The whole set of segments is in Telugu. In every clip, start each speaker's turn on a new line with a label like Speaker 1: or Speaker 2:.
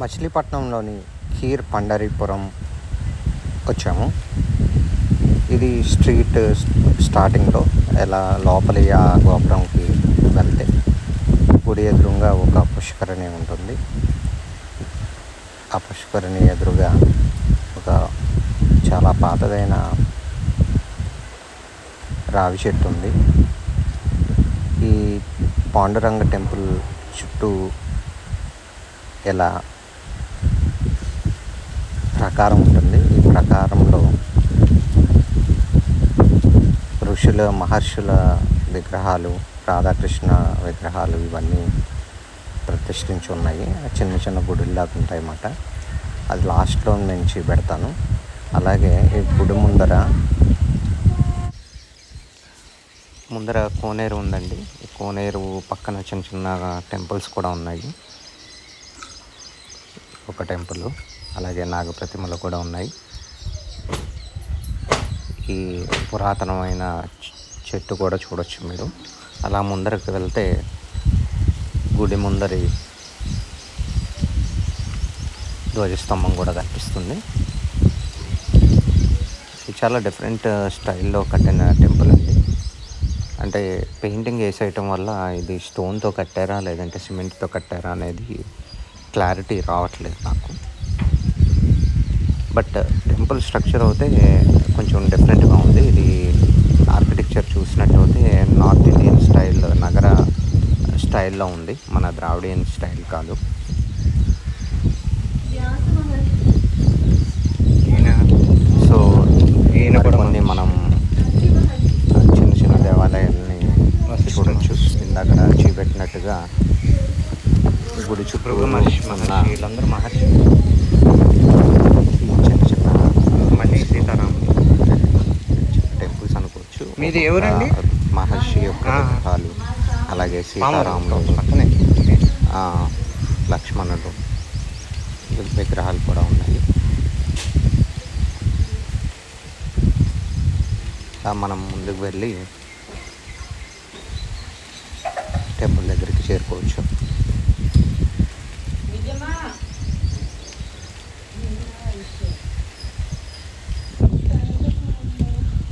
Speaker 1: మచిలీపట్నంలోని ఖీర్ పండరీపురం వచ్చాము. ఇది స్ట్రీట్ స్టార్టింగ్లో ఎలా లోపలి ఆ గోపురంకి వెళ్తే గుడి ఎదురుగా ఒక పుష్కరిణి ఉంటుంది. ఆ పుష్కరిణి ఎదురుగా ఒక చాలా పాతదైన రావి చెట్టు ఉంది. ఈ పాండురంగ టెంపుల్ చుట్టూ ఎలా ప్రకారం ఉంటుంది. ఈ ప్రకారంలో ఋషుల మహర్షుల విగ్రహాలు రాధాకృష్ణ విగ్రహాలు ఇవన్నీ ప్రతిష్ఠించి ఉన్నాయి. చిన్న చిన్న గుడిలాగా ఉంటాయి అన్నమాట అది లాస్ట్లో నుంచి పెడతాను. అలాగే ఈ గుడి ముందర ముందర కోనేరు ఉందండి. ఈ కోనేరు పక్కన చిన్న చిన్న టెంపుల్స్ కూడా ఉన్నాయి. ఒక టెంపుల్. అలాగే నాగప్రతిమలు కూడా ఉన్నాయి. ఈ పురాతనమైన చెట్టు కూడా చూడొచ్చు మీరు. అలా ముందరకు వెళ్తే గుడి ముందరి ధ్వజస్తంభం కూడా కనిపిస్తుంది. ఇది చాలా డిఫరెంట్ స్టైల్లో కట్టిన టెంపుల్ అండి. అంటే పెయింటింగ్ వేసేయటం వల్ల ఇది స్టోన్తో కట్టారా లేదంటే సిమెంట్తో కట్టారా అనేది క్లారిటీ రావట్లేదు నాకు. బట్ టెంపుల్ స్ట్రక్చర్ అయితే కొంచెం డిఫరెంట్గా ఉంది. ఇది ఆర్కిటెక్చర్ చూసినట్టయితే నార్త్ ఇండియన్ స్టైల్ నగర స్టైల్లో ఉంది. మన ద్రావిడియన్ స్టైల్ కాదు.
Speaker 2: ఈయన
Speaker 1: సో
Speaker 2: ఈయన కూడా
Speaker 1: కొన్ని మనం చిన్న చిన్న దేవాలయాల్ని చూడొచ్చు. ఇందాక చూపెట్టినట్టుగా గుడి చుట్టూ
Speaker 2: మహర్షి మహర్షి వీళ్ళందరూ మహర్షి
Speaker 1: చిన్న చిన్న
Speaker 2: మళ్ళీ సీతారాములు
Speaker 1: టెంపుల్స్ అనుకోవచ్చు
Speaker 2: మీది ఎవరండి?
Speaker 1: మహర్షి యొక్క. విగ్రహాలు అలాగే సీతారాములు
Speaker 2: పక్కనే
Speaker 1: లక్ష్మణుడు విగ్రహాలు కూడా ఉన్నాయి మనం ముందుకు వెళ్ళి టెంపుల్ దగ్గరికి చేరుకోవచ్చు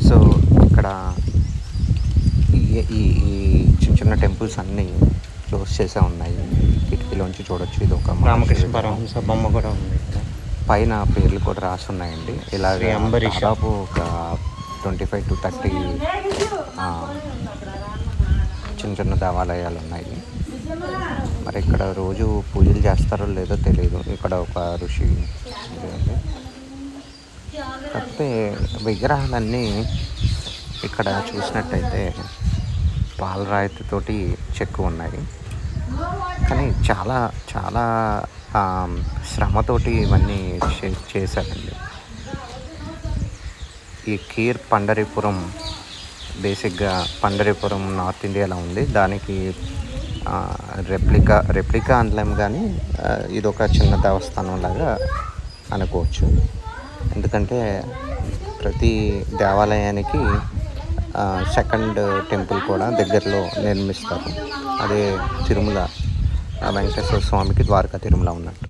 Speaker 1: సో ఇక్కడ ఈ ఈ చిన్న చిన్న టెంపుల్స్ అన్నీ క్లోజ్ చేసే ఉన్నాయి కిటికీలోంచి చూడొచ్చు ఇది ఒక
Speaker 2: రామకృష్ణ. పరమహంస బొమ్మ కూడా ఉంది
Speaker 1: పైన పేర్లు కూడా రాసి ఉన్నాయండి ఇలా. దాదాపు ఒక ట్వంటీ ఫైవ్ టు థర్టీ చిన్న చిన్న దేవాలయాలు ఉన్నాయి మరి ఇక్కడ రోజు పూజలు చేస్తారో లేదో తెలియదు ఇక్కడ ఒక ఋషి. కాకపోతే విగ్రహాలన్నీ ఇక్కడ చూసినట్టయితే పాలరాయితోటి చెక్కు ఉన్నాయి. కానీ చాలా చాలా శ్రమతోటి ఇవన్నీ చే- చేశారండి. ఈ కీర్ పండరీపురం బేసిక్గా పండరీపురం నార్త్ ఇండియాలో ఉంది. దానికి రెప్లికా రెప్లికా అనలేం కానీ ఇది ఒక చిన్న దేవస్థానం లాగా అనుకోవచ్చు. ఎందుకంటే ప్రతి దేవాలయానికి సెకండ్ టెంపుల్ కూడా దగ్గరలో నిర్మిస్తారు. అదే తిరుమల వెంకటేశ్వర స్వామికి ద్వారకా తిరుమల ఉన్నట్టు.